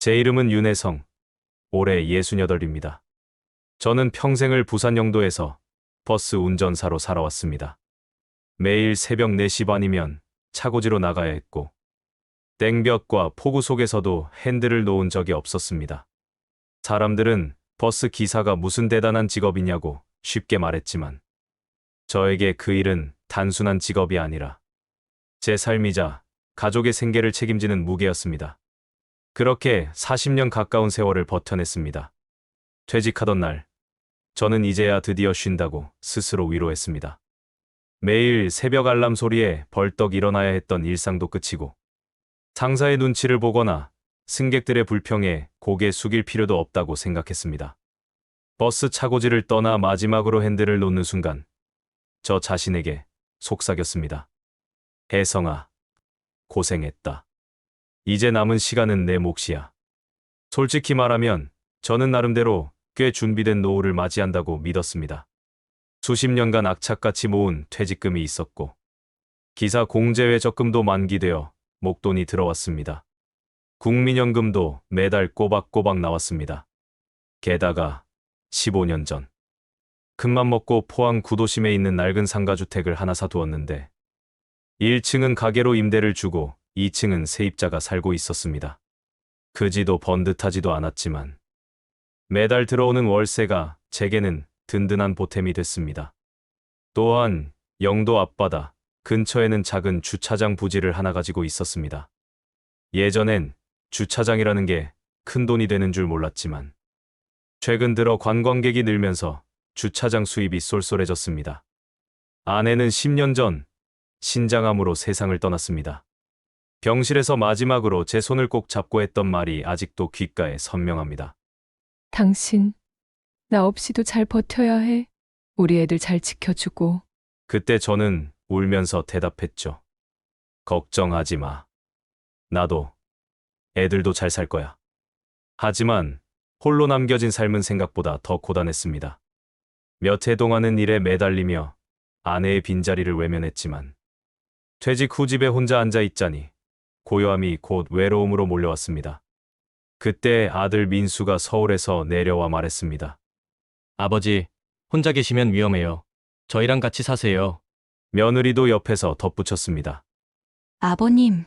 제 이름은 윤혜성. 올해 68입니다. 저는 평생을 부산 영도에서 버스 운전사로 살아왔습니다. 매일 새벽 4시 반이면 차고지로 나가야 했고, 땡볕과 폭우 속에서도 핸들을 놓은 적이 없었습니다. 사람들은 버스 기사가 무슨 대단한 직업이냐고 쉽게 말했지만, 저에게 그 일은 단순한 직업이 아니라 제 삶이자 가족의 생계를 책임지는 무게였습니다. 그렇게 40년 가까운 세월을 버텨냈습니다. 퇴직하던 날, 저는 이제야 드디어 쉰다고 스스로 위로했습니다. 매일 새벽 알람 소리에 벌떡 일어나야 했던 일상도 끝이고, 상사의 눈치를 보거나 승객들의 불평에 고개 숙일 필요도 없다고 생각했습니다. 버스 차고지를 떠나 마지막으로 핸들을 놓는 순간, 저 자신에게 속삭였습니다. 혜성아, 고생했다. 이제 남은 시간은 내 몫이야. 솔직히 말하면 저는 나름대로 꽤 준비된 노후를 맞이한다고 믿었습니다. 수십 년간 악착같이 모은 퇴직금이 있었고, 기사 공제회 적금도 만기되어 목돈이 들어왔습니다. 국민연금도 매달 꼬박꼬박 나왔습니다. 게다가 15년 전, 큰맘 먹고 포항 구도심에 있는 낡은 상가주택을 하나 사두었는데, 1층은 가게로 임대를 주고 2층은 세입자가 살고 있었습니다. 그지도 번듯하지도 않았지만 매달 들어오는 월세가 제게는 든든한 보탬이 됐습니다. 또한 영도 앞바다 근처에는 작은 주차장 부지를 하나 가지고 있었습니다. 예전엔 주차장이라는 게 큰 돈이 되는 줄 몰랐지만 최근 들어 관광객이 늘면서 주차장 수입이 쏠쏠해졌습니다. 아내는 10년 전 신장암으로 세상을 떠났습니다. 병실에서 마지막으로 제 손을 꼭 잡고 했던 말이 아직도 귓가에 선명합니다. 당신, 나 없이도 잘 버텨야 해. 우리 애들 잘 지켜주고. 그때 저는 울면서 대답했죠. 걱정하지 마. 나도, 애들도 잘 살 거야. 하지만 홀로 남겨진 삶은 생각보다 더 고단했습니다. 몇 해 동안은 일에 매달리며 아내의 빈자리를 외면했지만 퇴직 후 집에 혼자 앉아 있자니 고요함이 곧 외로움으로 몰려왔습니다. 그때 아들 민수가 서울에서 내려와 말했습니다. 아버지, 혼자 계시면 위험해요. 저희랑 같이 사세요. 며느리도 옆에서 덧붙였습니다. 아버님,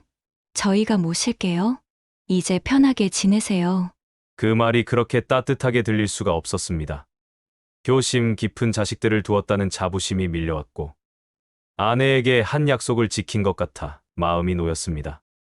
저희가 모실게요. 이제 편하게 지내세요. 그 말이 그렇게 따뜻하게 들릴 수가 없었습니다. 효심 깊은 자식들을 두었다는 자부심이 밀려왔고, 아내에게 한 약속을 지킨 것 같아 마음이 놓였습니다.